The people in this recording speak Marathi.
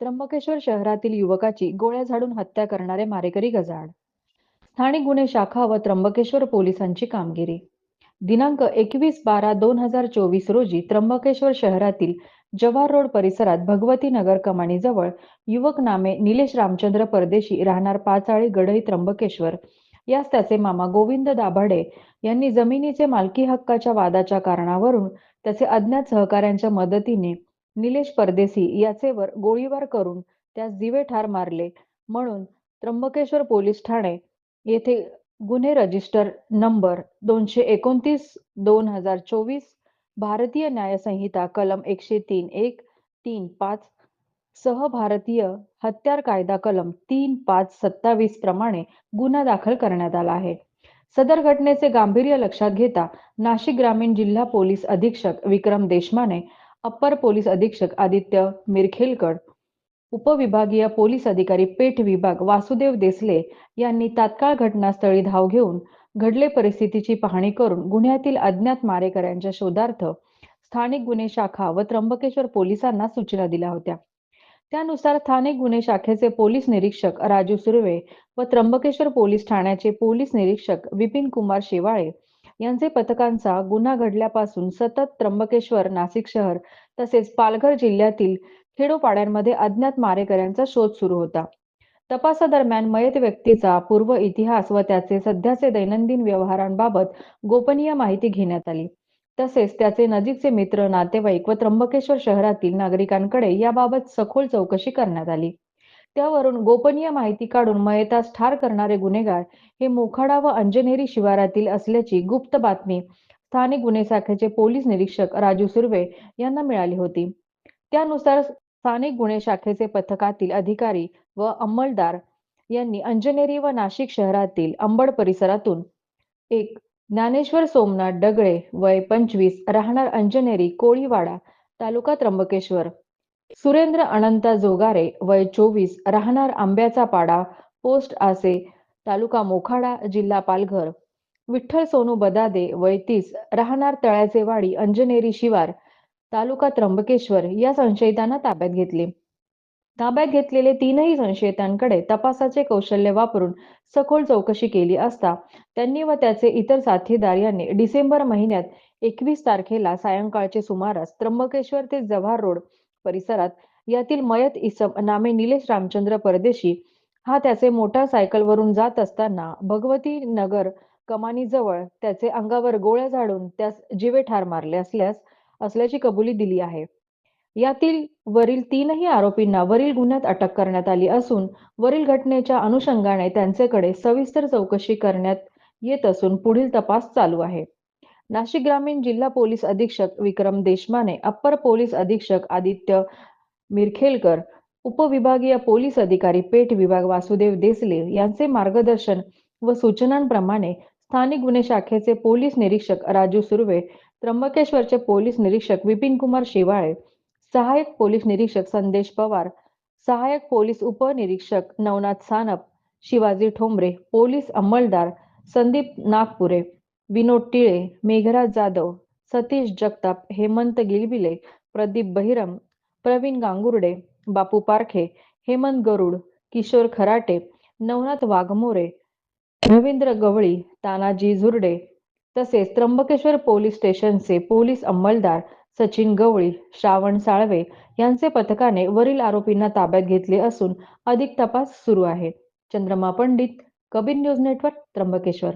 त्र्यंबकेश्वर शहरातील युवकाची गोळ्या झाडून हत्या करणारे मारेकरी गजाड स्थानिक गुन्हे शाखा व त्र्यंबकेश्वर पोलिसांची कामगिरी. दिनांक एकवीस बारा दोन हजार चोवीस रोजी त्र्यंबकेश्वर शहरातील जव्हार रोड परिसरात भगवती नगर कमानीजवळ युवक नामे निलेश रामचंद्र परदेशी राहणार पाचाळी गडई त्र्यंबकेश्वर यास त्याचे मामा गोविंद दाभाडे यांनी जमिनीचे मालकी हक्काच्या वादाच्या कारणावरून त्याचे अज्ञात सहकाऱ्यांच्या मदतीने निलेश परदेसी याचेवर गोळीबार करून त्यास दिवे ठार मारले. म्हणून त्र्यंबकेश्वर पोलीस ठाणे येथे गुन्हे रजिस्टर नंबर दोनशे एकोणतीस दोन हजार चोवीस भारतीय न्यायसंहिता कलम एकशे तीन एक तीन पाच सह भारतीय हत्यार कायदा कलम तीन पाच सत्तावीस प्रमाणे गुन्हा दाखल करण्यात आला आहे. सदर घटनेचे गांभीर्य लक्षात घेता नाशिक ग्रामीण जिल्हा पोलीस अधीक्षक विक्रम देशमाने अप्पर पोलीस अधीक्षक आदित्य मिरखेलकर उपविभागीय पोलीस अधिकारी पेठ विभाग वासुदेव देसले यांनी तात्काळ घटनास्थळी धाव घेऊन घडले परिस्थितीची पाहणी करून गुन्ह्यातील अज्ञात मारेकऱ्यांच्या शोधार्थ स्थानिक गुन्हे शाखा व त्र्यंबकेश्वर पोलिसांना सूचना दिल्या होत्या. त्यानुसार स्थानिक गुन्हे शाखेचे पोलीस निरीक्षक राजू सुर्वे व त्र्यंबकेश्वर पोलीस ठाण्याचे पोलीस निरीक्षक विपिन कुमार शेवाळे यांचे पथकांचा गुन्हा घडल्यापासून सतत त्र्यंबकेश्वर नाशिक शहर तसेच पालघर जिल्ह्यातील खेडोपाड्यांमध्ये अज्ञात मारेकऱ्यांचा शोध सुरू होता. तपासादरम्यान मयत व्यक्तीचा पूर्व इतिहास व त्याचे सध्याचे दैनंदिन व्यवहारांबाबत गोपनीय माहिती घेण्यात आली. तसेच त्याचे नजीकचे मित्र नातेवाईक व त्र्यंबकेश्वर शहरातील नागरिकांकडे याबाबत सखोल चौकशी करण्यात आली. त्यावरून गोपनीय माहिती काढून मयतास ठार करणारे गुन्हेगार हे मोखाडा व अंजनेरी शिवारातील असल्याची गुप्त बातमी स्थानिक गुन्हे शाखेचे पोलीस निरीक्षक राजू सुर्वे यांना मिळाली होती. त्यानुसार स्थानिक गुन्हे शाखेचे पथकातील अधिकारी व अंमलदार यांनी अंजनेरी व नाशिक शहरातील अंबड परिसरातून एक ज्ञानेश्वर सोमनाथ डगळे वय पंचवीस राहणार अंजनेरी कोळीवाडा तालुका त्र्यंबकेश्वर. सुरेंद्र अनंता जोगारे वय चोवीस राहणार आंब्याचा पाडा पोस्ट आसे तालुका मोखाडा जिल्हा पालघर. विठ्ठल सोनू बदादे वय तीस राहणार तळ्याचे वाडी अंजनेरी शिवार तालुका त्र्यंबकेश्वर या संशयितांना ताब्यात घेतले. ताब्यात घेतलेले तीनही संशयितांकडे तपासाचे कौशल्य वापरून सखोल चौकशी केली असता त्यांनी व त्याचे इतर साथीदार यांनी डिसेंबर महिन्यात एकवीस तारखेला सायंकाळचे सुमारास त्र्यंबकेश्वर ते जव्हार रोड परिसरात यातील मयत इसम नामे निलेश रामचंद्र परदेशी हा त्याचे मोटार सायकलवरून जात असताना भगवती नगर कमानीजवळ त्याचे अंगावर गोळ्या झाडून त्यास जीवे ठार मारले असल्यास असल्याची कबुली दिली आहे. यातील वरील तीनही आरोपींना वरील गुन्ह्यात अटक करण्यात आली असून वरील घटनेच्या अनुषंगाने त्यांचेकडे सविस्तर चौकशी करण्यात येत असून पुढील तपास चालू आहे. नाशिक ग्रामीण जिल्हा पोलीस अधीक्षक विक्रम देशमाने अप्पर पोलीस अधीक्षक आदित्य मिरखेलकर उपविभागीय पोलीस अधिकारी पेठ विभाग वासुदेव देसले यांचे मार्गदर्शन व सूचनांप्रमाणे स्थानिक गुन्हे शाखेचे पोलीस निरीक्षक राजू सुर्वे त्र्यंबकेश्वरचे पोलीस निरीक्षक विपिन कुमार शेवाळे सहाय्यक पोलीस निरीक्षक संदेश पवार सहाय्यक पोलीस उपनिरीक्षक नवनाथ सानप शिवाजी ठोंबरे पोलीस अंमलदार संदीप नागपुरे विनोद टिळे मेघराज जाधव सतीश जगताप हेमंत गिलबिले प्रदीप बहिरम प्रवीण गांगुर्डे बापू पारखे हेमंत गरुड किशोर खराटे नवनाथ वाघमोरे रवींद्र गवळी तानाजी झुर्डे तसेच त्र्यंबकेश्वर पोलीस स्टेशनचे पोलीस अंमलदार सचिन गवळी श्रावण साळवे यांचे पथकाने वरील आरोपींना ताब्यात घेतले असून अधिक तपास सुरू आहे. Chandrama Pandit Kabir news network Trimbakeshwar.